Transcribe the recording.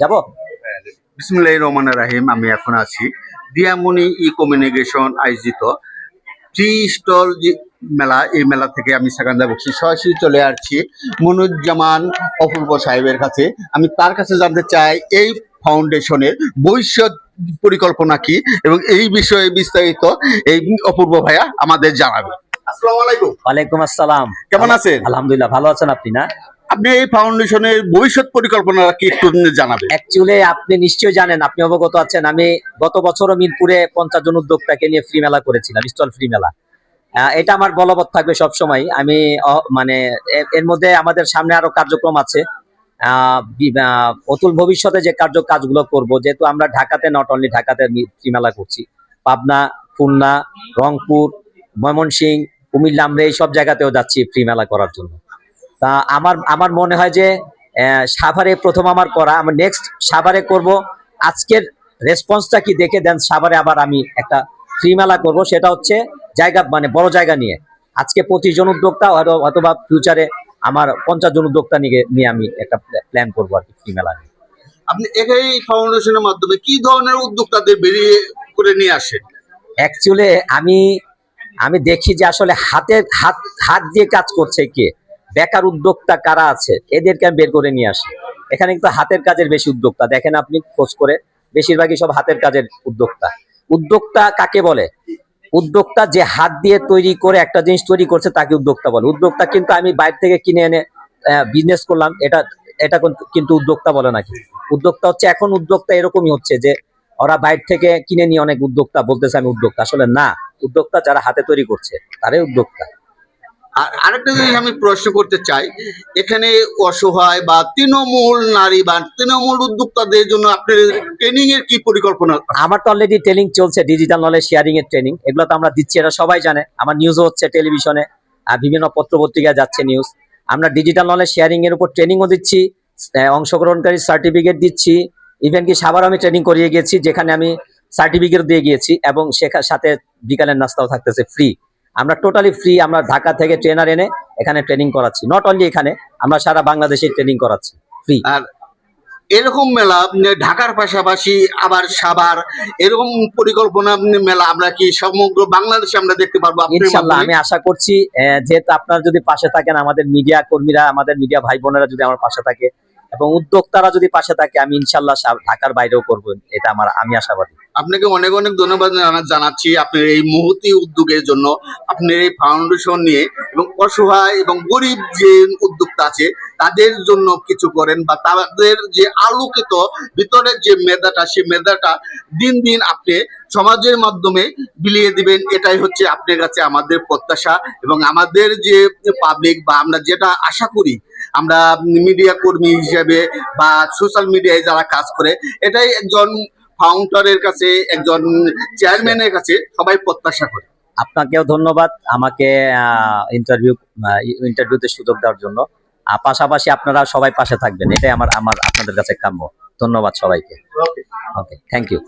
যাব? বিসমুল্লাহ রহমান রাহিম আমি এখন আছি দিয়ামণি ই কমিউনিকেশন আয়োজিত থ্রি স্টল মেলা এই মেলা থেকে আমি সেখানে বসছি সরাসরি চলে আসছি মনুজ্জামান অপূর্ব সাহেবের কাছে। আমি তার কাছে জানতে চাই এই ফাউন্ডেশনের ভবিষ্যৎ পরিকল্পনা কি এবং এই বিষয়ে বিস্তারিত এই অপূর্ব ভাইয়া আমাদের জানাবে। আসসালামু আলাইকুম। ওয়ালাইকুম আসসালাম। কেমন আছেন? আলহামদুলিল্লাহ ভালো আছেন আপনি না? আপনি এই ফাউন্ডেশনের ভবিষ্যৎ পরিকল্পনা কি একটু জানাবেন? অ্যাকচুয়ালি আপনি নিশ্চয়ই জানেন, আপনি অবগত আছেন, আমি গত বছরও মিরপুরে পঞ্চাশ জন উদ্যোক্তাকে নিয়ে ফ্রি মেলা করেছিলাম, স্টল ফ্রি মেলা। এটা আমার বলবৎ থাকবে সব সময় আমি মানে এর মধ্যে আমাদের সামনে আরও কার্যক্রম আছে। অতুল ভবিষ্যতে যে কার্য কাজগুলো করব, যেহেতু আমরা ঢাকাতে নট অনলি ঢাকাতে ফ্রি মেলা করছি। পাবনা, খুলনা, রংপুর, ময়মনসিংহ, কুমিল্লা এই সব জায়গাতেও যাচ্ছি ফ্রি মেলা করার জন্য। তা আমার আমার মনে হয় যে সাভারে প্রথম আমার করা। আমি নেক্সট সাভারে করব। আজকের রেসপন্সটা কি দেখে দেন সাভারে আবার আমি একটা ফ্রি মেলা করব। সেটা হচ্ছে জায়গা মানে বড় জায়গা নিয়ে। আজকে পঁচিশ জন উদ্যোক্তা অথবা ফিউচারে আমার পঞ্চাশ জন উদ্যোক্তা নিয়ে নিয়ে আমি একটা প্ল্যান করব আর কি ফ্রি মেলা নিয়ে। আপনি এই ফাউন্ডেশনের মাধ্যমে কি ধরনের উদ্যোক্তাদের বেরিয়ে করে নিয়ে আসেন? অ্যাকচুয়ালি আমি আমি দেখি যে আসলে হাতে হাত হাত দিয়ে কাজ করছে কে? বেকার উদ্যোক্তা কারা আছে? এদেরকে আমি বের করে নিয়ে আসি। এখানে কিন্তু হাতের কাজের বেশি উদ্যোক্তা। দেখেন আপনি খোঁজ করে। বেশিরভাগই সব হাতের কাজের উদ্যোক্তা। উদ্যোক্তা কাকে বলে? উদ্যোক্তা যে হাত দিয়ে তৈরি করে একটা জিনিস তৈরি করছে তাকে উদ্যোক্তা বলে। উদ্যোক্তা কিন্তু আমি বাইরে থেকে কিনে এনে বিজনেস করলাম। এটা এটা কিন্তু- উদ্যোক্তা বলে নাকি? উদ্যোক্তা হচ্ছে, এখন উদ্যোক্তা এরকমই হচ্ছে যে ওরা বাইরে থেকে কিনে নিয়ে অনেক উদ্যোক্তা বলতেছে আমি উদ্যোক্তা। আসলে না, উদ্যোক্তা যারা হাতে তৈরি করছে, তারাই উদ্যোক্তা। আর আরেকটা জিনিস আমি প্রশ্ন করতে চাই, এখানে অসহায় বা তৃণমূল নারী বা তৃণমূল উদ্যোক্তাদের জন্য আপনার ট্রেনিং এর কি পরিকল্পনা? আমার তো অলরেডি ট্রেনিং চলছে ডিজিটাল নলেজ শেয়ারিং এর ট্রেনিং এগুলো তো আমরা দিচ্ছি এটা সবাই জানে। আমার নিউজও হচ্ছে টেলিভিশনে আর বিভিন্ন পত্র পত্রিকায় যাচ্ছে নিউজ আমরা ডিজিটাল নলেজ শেয়ারিং এর উপর ট্রেনিংও দিচ্ছি অংশগ্রহণকারী সার্টিফিকেট দিচ্ছি। ইভেন কি সাবার আমি ট্রেনিং করিয়ে গেছি, যেখানে আমি সার্টিফিকেট দিয়ে গিয়েছি, এবং সেখানে সাথে বিকালের নাস্তাও থাকতেছে ফ্রি আমরা টোটালি ফ্রি আমরা ঢাকা থেকে ট্রেনার এনে এখানে ট্রেনিং করাচ্ছি। নট অনলি এখানে আমরা সারা বাংলাদেশে ট্রেনিং করাচ্ছি। ফ্রি আর এরকম মেলা ঢাকার পাশাপাশি আবার সাভার এরকম পরিকল্পনা মেলা আমরা কি সমগ্র বাংলাদেশে আমরা দেখতে পারব ইনশাল্লাহ আমি আশা করছি যেহেতু আপনারা যদি পাশে থাকেন আমাদের মিডিয়া কর্মীরা আমাদের মিডিয়া ভাই বোনেরা যদি আমার পাশে থাকে এবং উদ্যোক্তারা যদি পাশে থাকে আমি ইনশাল্লাহ ঢাকার বাইরেও করব এটা আমার আমি আশাবাদী। আপনাকে অনেক অনেক ধন্যবাদ জানা- জানাচ্ছি আপনার এই মুহূর্তে উদ্যোগের জন্য। আপনার এই ফাউন্ডেশন নিয়ে এবং অসহায় এবং গরিব যে উদ্যোক্তা আছে, তাদের জন্য কিছু করেন বা তাদের যে আলোকিত ভিতরের যে মেধাটা, সেই মেধাটা দিন দিন আপনি সমাজের মাধ্যমে বিলিয়ে দিবেন। এটাই হচ্ছে আপনার কাছে আমাদের প্রত্যাশা এবং আমাদের যে পাবলিক বা আমরা যেটা আশা করি, আমরা মিডিয়া কর্মী হিসেবে বা সোশ্যাল মিডিয়ায় যারা কাজ করে, এটাই একজন ফাউন্ডারের কাছে একজন চেয়ারম্যানের কাছে সবাই প্রত্যাশা করে। আপনাকেও ধন্যবাদ আমাকে ইন্টারভিউ ইন্টারভিউতে সুযোগ দেওয়ার জন্য। পাশাপাশি আপনারা সবাই পাশে থাকবেন এটাই আমার আমার আপনাদের কাছে কাম্য। ধন্যবাদ সবাইকে। Okay thank you